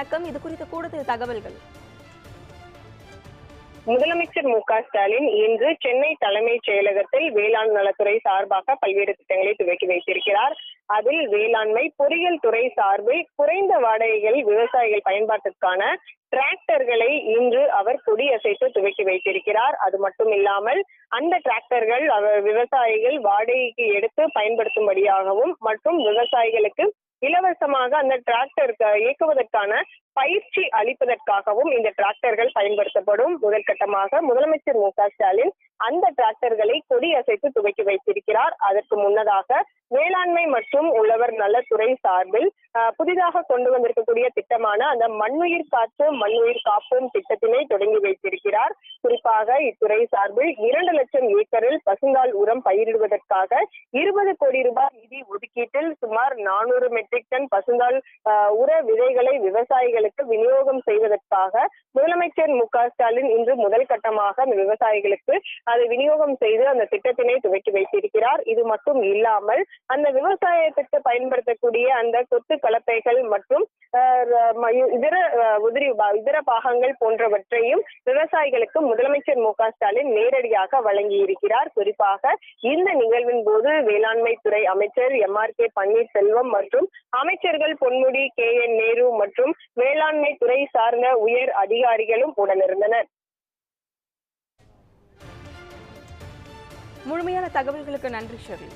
வணக்கம். இது குறித்த கூடுதல் தகவல்கள். முதலமைச்சர் மு க ஸ்டாலின் இன்று சென்னை தலைமைச் செயலகத்தில் வேளாண் நலத்துறை சார்பாக பல்வேறு திட்டங்களை துவக்கி வைத்திருக்கிறார். அதில் வேளாண்மை பொறியியல் துறை சார்பில் குறைந்த வாடகைகள் விவசாயிகள் பயன்பாட்டிற்கான டிராக்டர்களை இன்று அவர் கொடியசைத்து துவக்கி வைத்திருக்கிறார். அது மட்டும் இல்லாமல் அந்த டிராக்டர்கள் அவர் விவசாயிகள் வாடகைக்கு எடுத்து பயன்படுத்தும்படியாகவும் மற்றும் விவசாயிகளுக்கு இலவசமாக அந்த டிராக்டர் இயக்குவதற்கான பயிற்சி அளிப்பதற்காகவும் இந்த டிராக்டர்கள் பயன்படுத்தப்படும். முதல் கட்டமாக முதலமைச்சர் மு ஸ்டாலின் அந்த டிராக்டர்களை கொடி அசைத்து துவக்கி வைத்திருக்கிறார். அதற்கு முன்னதாக வேளாண்மை மற்றும் உழவர் நலத்துறை சார்பில் அஹ், புதிதாக கொண்டு வந்திருக்கக்கூடிய திட்டமான அந்த மண்ணுயிர் காற்று மண்ணுயிர் காப்போம் திட்டத்தினை தொடங்கி வைத்து குறிப்பாக இத்துறை சார்பில் இரண்டு லட்சம் ஏக்கரில் பசுந்தாள் உரம் பயிரிடுவதற்காக இருபது கோடி ரூபாய் நிதி ஒதுக்கீட்டில் சுமார் நானூறு மெட்ரிக் டன் பசுந்தாள் உர விதைகளை விவசாயிகளுக்கு விநியோகம் செய்வதற்காக முதலமைச்சர் மு க ஸ்டாலின் இன்று முதல் கட்டமாக அந்த விவசாயிகளுக்கு அதை விநியோகம் செய்து அந்த திட்டத்தினை துவக்கி வைத்திருக்கிறார். இது மட்டும் இல்லாமல் அந்த விவசாயத்திற்கு பயன்படுத்தக்கூடிய அந்த கொத்து கலப்பைகள் மற்றும் இதர உதிரி இதர பாகங்கள் போன்றவற்றையும் விவசாயிகளுக்கு முதலமைச்சர் மு க ஸ்டாலின் நேரடியாக வழங்கி இருக்கிறார் குறிப்பாக இந்த நிகழ்வின் போது வேளாண்மை துறை அமைச்சர் எம் ஆர் கே பன்னீர்செல்வம் மற்றும் அமைச்சர்கள் பொன்முடி கே என் நேரு மற்றும் வேளாண்மை துறை சார்ந்த உயர் அதிகாரிகளும் உடனிருந்தனர். முழுமையான தகவல்களுக்கு நன்றி ஷெர்லி